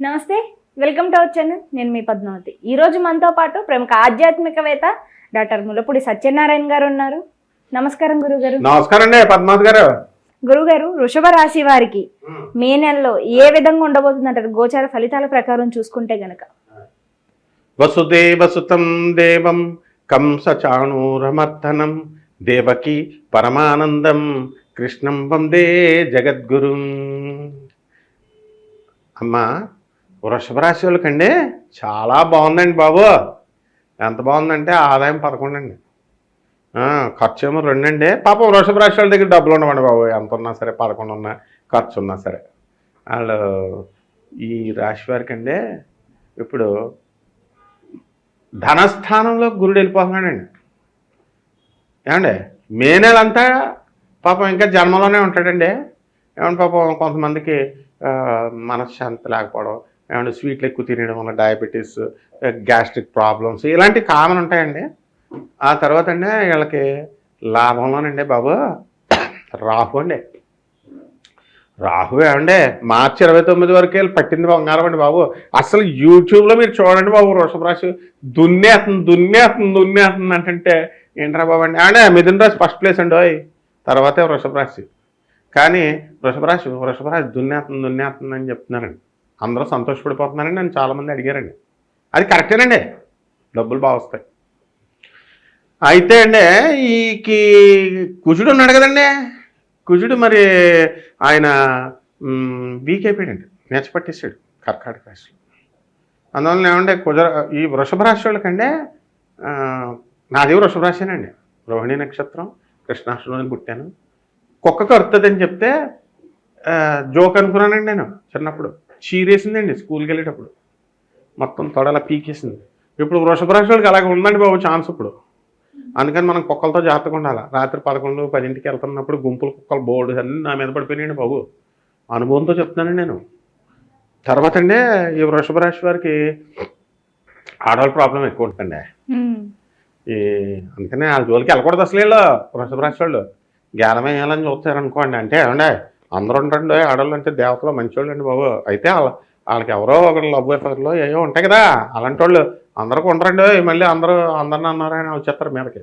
నమస్తే welcome to our channel నేను మీ పద్మావతి. ఈ రోజు మనతో పాటు ప్రముఖ ఆధ్యాత్మికవేత్త డాక్టర్ ములపూడి సత్యనారాయణ గారు ఉన్నారు. నమస్కారం గురుగారు. నమస్కారం అండి పద్మావతి గారు. గురుగారు వృషభ రాశి వారికి మే నెలలో ఏ విధంగా ఉండబోతుందంటారు గోచార ఫలితాల ప్రకారం చూసుకుంటే గనక. వసుదేవసుతం దేవం కంసచాణూరమర్దనం దేవకి పరమానందం కృష్ణం వందే జగద్గురు. అమ్మా వృషభ రాశి వాళ్ళకండి చాలా బాగుందండి బాబు. ఎంత బాగుందంటే ఆదాయం పదకొండు అండి ఖర్చు ఏమో రెండండి. పాపం వృషభ రాశి వాళ్ళ దగ్గర డబ్బులు ఉండవండి బాబు. ఎంత ఉన్నా సరే పదకొండు ఉన్నా ఖర్చు ఉన్నా సరే. వాళ్ళు ఈ రాశి వారికి అండి ఇప్పుడు ధనస్థానంలో గురుడు వెళ్ళిపోతున్నాడండి. ఏమండి? మే నెలంతా పాపం ఇంకా జన్మలోనే ఉంటాడండి. ఏమంటే పాపం కొంతమందికి మనశ్శాంతి లేకపోవడం అండ్ స్వీట్లు ఎక్కువ తినడం వల్ల డయాబెటీస్ గ్యాస్ట్రిక్ ప్రాబ్లమ్స్ ఇలాంటి కామన్ ఉంటాయండి. ఆ తర్వాత అండి వీళ్ళకి లాభంలోనండి బాబు. రాహు అండి. రాహు ఏమండే మార్చి ఇరవై తొమ్మిది వరకు వెళ్ళి పట్టింది బంగారం అండి బాబు. అసలు యూట్యూబ్లో మీరు చూడండి బాబు వృషభ రాశి దున్నేస్తుంది దున్నేస్తుంది దున్నేస్తుంది అంటే ఏంట్రా బాబు అండి? అంటే మిథున రాశి ఫస్ట్ ప్లేస్ అండి ఓయ్. తర్వాతే వృషభ రాశి. కానీ వృషభ రాశి వృషభ రాశి దున్నేస్తుంది దున్నేస్తుంది అని చెప్తున్నారండి. అందరూ సంతోషపడిపోతున్నారని నన్ను చాలామంది అడిగారండి. అది కరెక్టేనండి. డబ్బులు బాగా వస్తాయి. అయితే అండి ఈకి కుజుడు ఉన్నాడు కదండి. కుజుడు మరి ఆయన మ్, వీక్ అయిపోయాడండి నేర్చపట్టేశాడు కర్కాటక రాశిలో. అందువల్ల ఏమంటే కుజ ఈ వృషభ రాశి వాళ్ళకంటే నాది వృషభ రాశేనండి రోహిణి నక్షత్రం కృష్ణాష్టమిలో పుట్టాను. కుక్క కరుతుందని చెప్తే జోక్ అనుకున్నానండి నేను చిన్నప్పుడు. చీరేసిందండి స్కూల్కి వెళ్ళేటప్పుడు మొత్తం తొడలా పీకేసింది. ఇప్పుడు వృషభ అలాగే ఉందండి బాబు ఛాన్స్ ఇప్పుడు. అందుకని మనం కుక్కలతో జాగ్రత్తగా ఉండాలి. రాత్రి పదకొండు పదింటికి వెళ్తున్నప్పుడు గుంపులు కుక్కలు బోర్డు అన్నీ నా మీద పడిపోయినాయండి బాబు. అనుభవంతో చెప్తున్నానండి నేను. తర్వాత అండి ఈ వృషభ రాశి వారికి ఆడవాళ్ళ ప్రాబ్లం ఎక్కువ ఉంటుందండి. ఈ అందుకనే వాళ్ళ జోలికి వెళ్ళకూడదు అసలు వీళ్ళు వృషభ రాశి వాళ్ళు. గేలం వేయాలని చూస్తారు అనుకోండి అంటే ఏమండి అందరూ ఉండండి ఆడవాళ్ళు అంటే దేవతలు మంచివాళ్ళు అండి బాబు. అయితే వాళ్ళ వాళ్ళకి ఎవరో ఒకరు లవ్ ఎఫర్లో ఏవో ఉంటాయి కదా అలాంటి వాళ్ళు అందరికి ఉండరండి మళ్ళీ అందరూ అందరిని అన్నారని వచ్చేస్తారు మీదకి.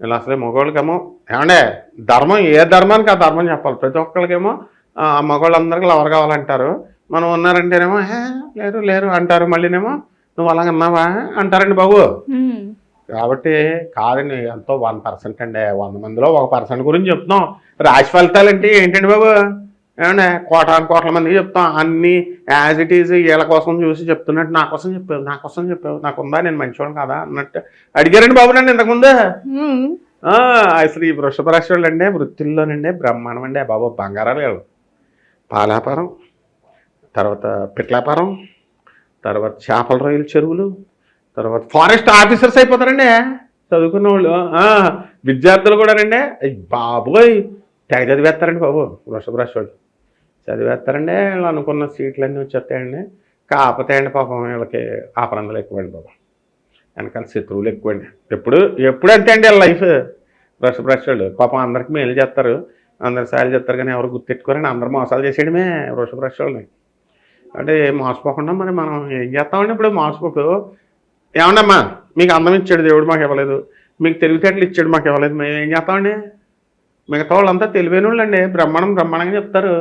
ఇలా అసలే మగవాళ్ళకేమో ఏమండే ధర్మం ఏ ధర్మానికి ఆ ధర్మం చెప్పాలి? ప్రతి ఒక్కరికేమో ఆ మగవాళ్ళందరికీ లవర్ కావాలంటారు. మనం ఉన్నారంటేనేమో "హే, లేరు లేరు అంటారు. మళ్ళీనేమో నువ్వు అలాగన్నావా అంటారండి బాబు. కాబట్టి కాదండి ఎంతో వన్ పర్సెంట్ అండి. వంద మందిలో ఒక పర్సెంట్ గురించి చెప్తున్నాం. రాశి ఫలితాలు అంటే ఏంటండి బాబు? ఏమండి? కోటాను కోట్ల మందికి చెప్తాం. అన్ని యాజ్ ఇట్ ఈజ్ వీళ్ళ కోసం చూసి చెప్తున్నట్టు నా కోసం చెప్పావు నా కోసం చెప్పావు. నాకు ఉందా నేను మంచివాడు కదా? అన్నట్టు అడిగారండి బాబు నన్ను ఇంతకుముందు. అసలు ఈ వృషభ రాశి వాళ్ళు అండి వృత్తిల్లోనండి బ్రహ్మాండం అండి. బాబు బంగారాలు పాలాపారం తర్వాత పిట్లాపారం తర్వాత చేపల రొయ్యల చెరువులు తర్వాత ఫారెస్ట్ ఆఫీసర్స్ అయిపోతారండి. చదువుకున్న వాళ్ళు విద్యార్థులు కూడా రండి బాబోయ్ తెగ చదివేస్తారండి బాబు. వృషభ రాశి వాళ్ళు. చదివేస్తారండి వీళ్ళు అనుకున్న సీట్లన్నీ వచ్చేస్తాయండి. కాకపోతే అండి పాపం వీళ్ళకి ఆపరందలు ఎక్కువండి బాబు. వెనకాల శత్రువులు ఎక్కువండి. ఎప్పుడు ఎప్పుడు అంతే అండి వీళ్ళ లైఫ్. వృషభ రాశి వాళ్ళు. పాపం అందరికి మేలు చేస్తారు. అందరు సాయాలు చేస్తారు కానీ ఎవరు గుర్తెట్టుకోరని అందరు మోసాలు చేసేయడమే వృషభ రాశి వాళ్ళని. అంటే మోసపోకుండా మరి మనం ఏం చేస్తామండి ఇప్పుడు? మోసపోకు. ఏమండమ్మా? మీకు అందం ఇచ్చాడు దేవుడు మాకు ఇవ్వలేదు. మీకు తెలివితేటలు ఇచ్చాడు మాకు ఇవ్వలేదు. మేము ఏం చేస్తామండి? మిగతా వాళ్ళంతా తెలివైన వాళ్ళండి బ్రహ్మాండం బ్రహ్మాండంగా చెప్తారు.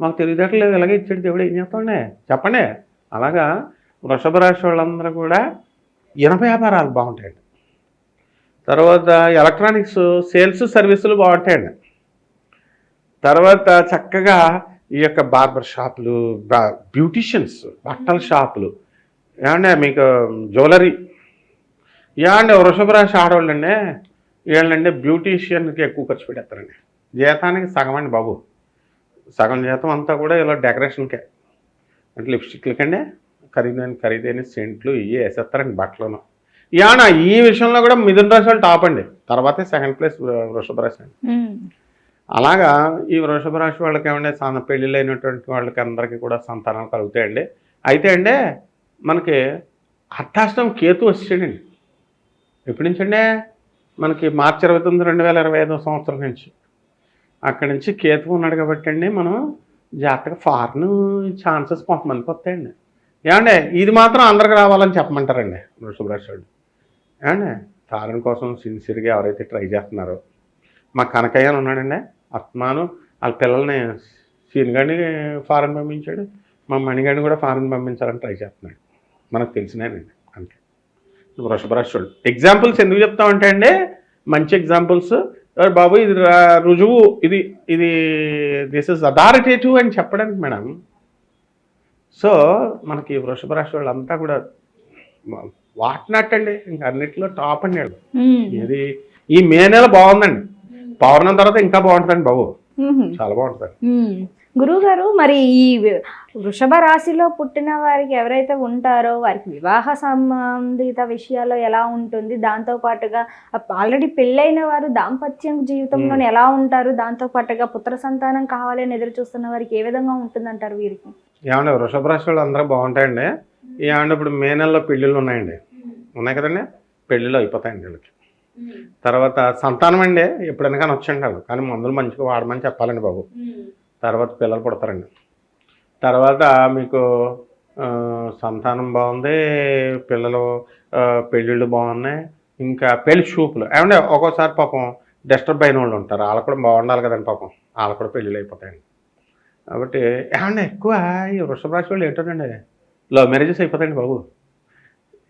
మాకు తెలివితేటలు లేవు, ఇలాగే ఇచ్చాడు దేవుడు. ఏం చేస్తామండి? చెప్పండి. అలాగా వృషభ రాశి వాళ్ళందరూ కూడా ఇనప వ్యాపారాలు బాగుంటాయండి. తర్వాత ఎలక్ట్రానిక్స్ సేల్స్ సర్వీసులు బాగుంటాయండి. తర్వాత చక్కగా ఈ యొక్క బార్బర్ షాపులు బ్యూటిషియన్స్ బట్టల షాపులు ఏమంటే మీకు జ్యువెలరీ. ఏమంటే వృషభ రాశి ఆడవాళ్ళండి వీళ్ళండి బ్యూటీషియన్కి ఎక్కువ ఖర్చు పెట్టేస్తారండి. జీతానికి సగం అండి బాబు. సగం జీతం అంతా కూడా ఇలా డెకరేషన్కే. అంటే లిప్స్టిక్లకండి ఖరీదైన ఖరీదైన సెంట్లు ఇవి వేసేస్తారండి బట్టలను. యానా ఈ విషయంలో కూడా మిథున రాశి వాళ్ళు టాప్ అండి. తర్వాతే సెకండ్ ప్లేస్ వృషభ రాశి అండి. అలాగా ఈ వృషభ రాశి వాళ్ళకి ఏమంటే పెళ్ళిళ్ళు అయినటువంటి వాళ్ళకి అందరికీ కూడా సంతానం కలుగుతాయండి. అయితే అండి మనకి అర్థాష్టం కేతు వచ్చాడండి. ఎప్పటి నుంచి అండి? మనకి మార్చి ఇరవై తొమ్మిది రెండు వేల ఇరవై ఐదో సంవత్సరం నుంచి. అక్కడి నుంచి కేతు ఉన్నాడు కాబట్టి అండి మనం జాగ్రత్తగా ఫారెన్ ఛాన్సెస్ కొంతమందికి వస్తాయండి. ఏమండి? ఇది మాత్రం అందరికి రావాలని చెప్పమంటారండి వృషభరాశి ఏమండి? ఫారెన్ కోసం సిన్సియర్గా ఎవరైతే ట్రై చేస్తున్నారో. మా కనకయ్య అని ఉన్నాడండి. అత్మాను వాళ్ళ పిల్లల్ని సీనిగాడిని ఫారెన్ పంపించాడు. మా మణిగాడిని కూడా ఫారెన్ పంపించాలని ట్రై చేస్తున్నాడు. మనకు తెలిసినానండి అంతే. వృషభరాశి వాళ్ళు ఎగ్జాంపుల్స్ ఎందుకు చెప్తామంటే అండి మంచి ఎగ్జాంపుల్స్ బాబు ఇది రుజువు ఇది ఇది దిస్ ఇస్ అథారిటేటివ్ అని చెప్పడానికి మేడం. సో మనకి వృషభ రాశి వాళ్ళంతా కూడా వాటినట్టండి ఇంకా అన్నిట్లో టాప్ అండి వాళ్ళు. ఇది ఈ మే నెల బాగుందండి. పౌర్ణం తర్వాత ఇంకా బాగుంటుందండి బాబు. చాలా బాగుంటుంది మ్మ్. గురువు గారు మరి ఈ వృషభ రాశిలో పుట్టిన వారికి ఎవరైతే ఉంటారో వారికి వివాహ సంబంధిత విషయాల్లో ఎలా ఉంటుంది? దాంతో పాటుగా ఆల్రెడీ పెళ్ళైన వారు దాంపత్యం జీవితంలో ఎలా ఉంటారు? దాంతో పాటుగా పుత్ర సంతానం కావాలని ఎదురు చూస్తున్న వారికి ఏ విధంగా ఉంటుందంటారు వీరికి? ఏమంటే వృషభ రాశి వాళ్ళు అందరూ బాగుంటాయండి. ఏమంటే ఇప్పుడు మే నెలలో పెళ్ళిళ్ళు ఉన్నాయండి. ఉన్నాయి కదండి? పెళ్ళిళ్ళు అయిపోతాయండి వీళ్ళకి. తర్వాత సంతానం అండి ఎప్పుడైనా కానీ వచ్చండి వాళ్ళు కానీ మందులు మంచిగా వాడమని చెప్పాలండి బాబు. తర్వాత పిల్లలు పుడతారండి. తర్వాత మీకు సంతానం బాగుంది పిల్లలు పెళ్ళిళ్ళు బాగున్నాయి ఇంకా పెళ్ళి చూపులు. ఏమంటే ఒక్కోసారి పాపం డిస్టర్బ్ అయిన వాళ్ళు ఉంటారు. వాళ్ళు కూడా బాగుండాలి కదండి పాపం. వాళ్ళు కూడా పెళ్ళిళ్ళు అయిపోతాయండి. కాబట్టి ఏమంటే ఎక్కువ ఈ వృషభ రాశి వాళ్ళు ఏంటోనండి? లవ్ మ్యారేజెస్ అయిపోతాయండి బాబు.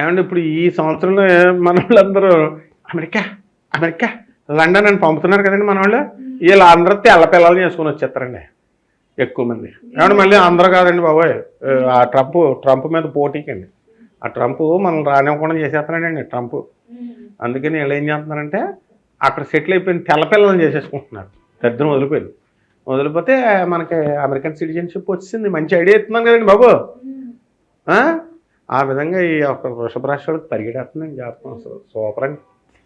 ఏమంటే ఇప్పుడు ఈ సంవత్సరంలో మన వాళ్ళందరూ అమెరికా అమెరికా లండన్ అని పంపుతున్నారు కదండి మన వాళ్ళు వీళ్ళు అందరూ తెల్ల పిల్లలు చేసుకుని వచ్చేస్తారండి. ఎక్కువ మంది. ఏమంటే మళ్ళీ అందరూ కాదండి బాబోయ్. ఆ ట్రంప్ ట్రంప్ మీద పోటీకండి. ఆ ట్రంప్ మనం రానివ్వకుండా చేసేస్తున్నాడండి ట్రంప్. అందుకని వీళ్ళు ఏం చేస్తున్నారంటే అక్కడ సెటిల్ అయిపోయిన తెల్ల పిల్లల్ని చేసేసుకుంటున్నారు. పెద్దను వదిలిపోయింది. వదిలిపోతే మనకి అమెరికన్ సిటిజన్షిప్ వచ్చింది మంచి ఐడియా ఇస్తున్నాను కదండి బాబు. ఆ? విధంగా ఈ యొక్క వృషభ వాళ్ళకి పరిగెడేస్తున్నాం జ్ఞాపకం సూపర్ అండి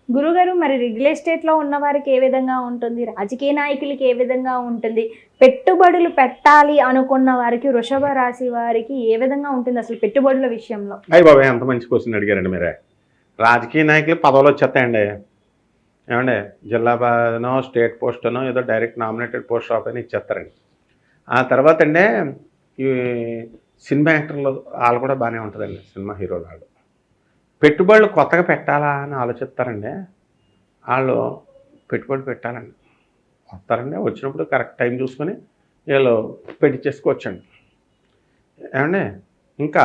గురుగారు మరి రియల్ ఎస్టేట్లో ఉన్న వారికి ఏ విధంగా ఉంటుంది? రాజకీయ నాయకులకి ఏ విధంగా ఉంటుంది? పెట్టుబడులు పెట్టాలి అనుకున్న వారికి వృషభ రాశి వారికి ఏ విధంగా ఉంటుంది అసలు పెట్టుబడుల విషయంలో? అయ్యి బాబాయ్ ఎంత మంచి క్వశ్చన్ అడిగారండి మీరే. రాజకీయ నాయకులు పదవులు వచ్చేస్తాయండి. ఏమండి జిల్లా బాధనో స్టేట్ పోస్టనో ఏదో డైరెక్ట్ నామినేటెడ్ పోస్ట్ ఆఫ్ అని ఇచ్చేస్తారండి. ఆ తర్వాత అండి ఈ సినిమా యాక్టర్లు వాళ్ళు కూడా బాగానే ఉంటుందండి సినిమా హీరోలు వాళ్ళు. పెట్టుబడులు కొత్తగా పెట్టాలా అని ఆలోచిస్తారండి. వాళ్ళు పెట్టుబడి పెట్టాలండి. వస్తారండి వచ్చినప్పుడు కరెక్ట్ టైం చూసుకొని వీళ్ళు పెట్టి చేసుకోవచ్చండి. ఏమండి? ఇంకా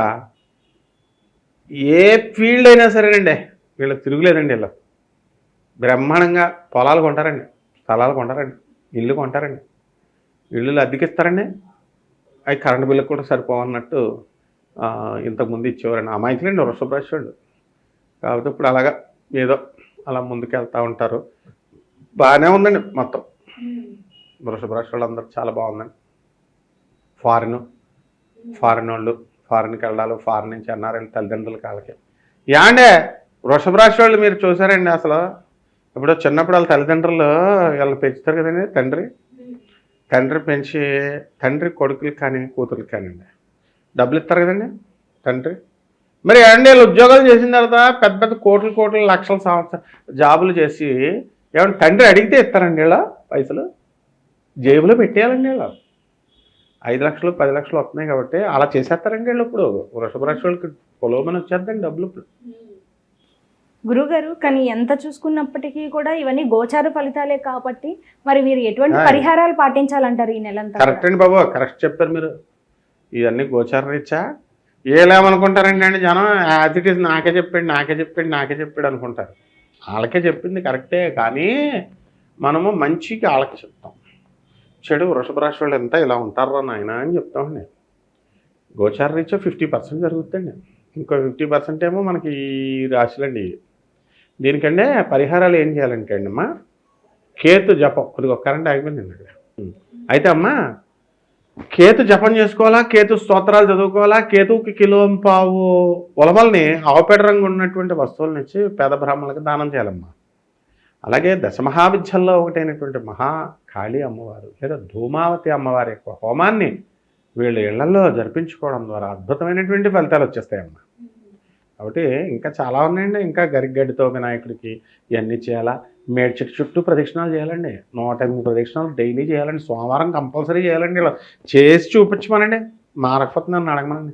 ఏ ఫీల్డ్ అయినా సరేనండి వీళ్ళకి తిరుగులేదండి వీళ్ళు. బ్రహ్మాండంగా పొలాలు కొంటారండి స్థలాలు కొంటారండి ఇల్లు కొంటారండి. ఇల్లులు అద్దెకిస్తారండి. అవి కరెంటు బిల్లు కూడా సరిపోవన్నట్టు ఇంతకుముందు ఇచ్చేవారండి. అమాయకులండి వృషభరాశి వాళ్ళు. కాబట్టి ఇప్పుడు అలాగా ఏదో అలా ముందుకెళ్తూ ఉంటారు. బాగానే ఉందండి మొత్తం. వృషభరాశి వాళ్ళు చాలా బాగుందండి. ఫారిన్ ఫారిన్ వాళ్ళు ఫారిన్కి వెళ్ళాలి ఫారిన్ నుంచి అన్నారండి తల్లిదండ్రుల కాళ్ళకి. యాండే వృషభ రాశి వాళ్ళు మీరు చూసారండి అసలు? ఇప్పుడు చిన్నప్పుడు వాళ్ళ తల్లిదండ్రులు వీళ్ళని పెంచుతారు కదండి తండ్రి? తండ్రి పెంచి తండ్రి కొడుకులు కానీ కూతురు కానివ్వండి. డబ్బులు ఇస్తారు కదండి తండ్రి? మరి అండి వీళ్ళు ఉద్యోగాలు చేసిన తర్వాత పెద్ద పెద్ద కోట్లు కోట్లు లక్షల సంవత్సరం జాబులు చేసి ఏమన్నా తండ్రి అడిగితే ఇస్తారండి వీళ్ళ పైసలు? జేబులో పెట్టేయాలండి వీళ్ళు ఐదు లక్షలు పది లక్షలు వస్తున్నాయి కాబట్టి అలా చేసేస్తారండి వీళ్ళు ఇప్పుడు. వృషభ రాశి వాళ్ళకి పొలోమని వచ్చేద్దండి డబ్బులు ఇప్పుడు. గురుగారు కానీ ఎంత చూసుకున్నప్పటికీ కూడా ఇవన్నీ గోచార ఫలితాలే కాబట్టి మరి మీరు ఎటువంటి. పరిహారాలు పాటించాలంటారు ఈ నెలంతా కరెక్ట్ అండి బాబు కరెక్ట్ చెప్పారు మీరు. ఇవన్నీ గోచార రీత్యా? ఏలేమనుకుంటారండి అండి జనం? యాజ్ నాకే చెప్పాడు నాకే చెప్పాడు నాకే చెప్పాడు అనుకుంటారు. వాళ్ళకే చెప్పింది కరెక్టే కానీ మనము మంచికి వాళ్ళకి చెప్తాం. చెడు వృషభ రాశి వాళ్ళు ఎంత ఇలా ఉంటారా నాయన అని చెప్తామండి. గోచార రీత్యా ఫిఫ్టీ పర్సెంట్ జరుగుతుందండి. ఇంకో ఫిఫ్టీ పర్సెంట్ ఏమో మనకి ఈ రాశులండి. దీనికంటే పరిహారాలు ఏం చేయాలంటే అండి అమ్మా కేతు జపం. కొద్దిగా కరెంట్ ఆగిపోయింది అక్కడ. అయితే అమ్మా కేతు జపం చేసుకోవాలా? కేతు స్తోత్రాలు చదువుకోవాలా? కేతువుకి కిలో పావు ఉలవల్ని ఆవుపేట రంగు ఉన్నటువంటి వస్తువులను ఇచ్చి పేద బ్రాహ్మణులకు దానం చేయాలమ్మా. అలాగే దశమహావిద్యల్లో ఒకటైనటువంటి మహా కాళీ అమ్మవారు లేదా ధూమావతి అమ్మవారి యొక్క హోమాన్ని వీళ్ళ ఇళ్ళలో జరిపించుకోవడం ద్వారా అద్భుతమైనటువంటి ఫలితాలు వచ్చేస్తాయమ్మా. కాబట్టి ఇంకా చాలా ఉన్నాయండి. ఇంకా గరిగడ్డితో వినాయకుడికి ఇవన్నీ చేయాలా? మేడి చెట్టు చుట్టూ ప్రదక్షిణాలు చేయాలండి. నూట ఎనిమిది ప్రదక్షిణాలు డైలీ చేయాలండి. సోమవారం కంపల్సరీ చేయాలండి ఇలా. చేసి చూపించమనండి. మారకపోతే నన్ను అడగమనండి.